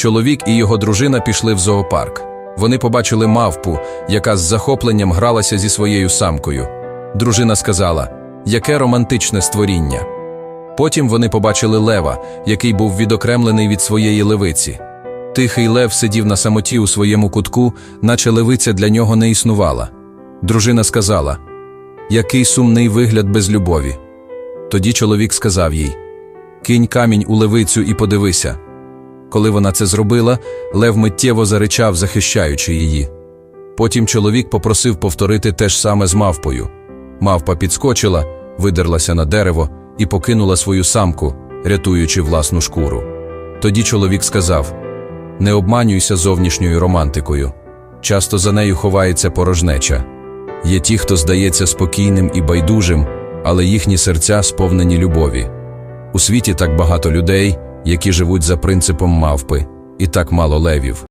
Чоловік і його дружина пішли в зоопарк. Вони побачили мавпу, яка з захопленням гралася зі своєю самкою. Дружина сказала: Яке романтичне створіння. Потім вони побачили лева, який був відокремлений від своєї левиці. Тихий лев сидів на самоті у своєму кутку, наче левиця для нього не існувала. Дружина сказала: Який сумний вигляд без любові. Тоді чоловік сказав їй: Кинь камінь у левицю і подивися. Коли вона це зробила, лев миттєво заричав, захищаючи її. Потім чоловік попросив повторити те ж саме з мавпою. Мавпа підскочила, видерлася на дерево і покинула свою самку, рятуючи власну шкуру. Тоді чоловік сказав: Не обманюйся зовнішньою романтикою. Часто за нею ховається порожнеча. Є ті, хто здається спокійним і байдужим, але їхні серця сповнені любові. У світі так багато людей, які живуть за принципом мавпи, і так мало левів.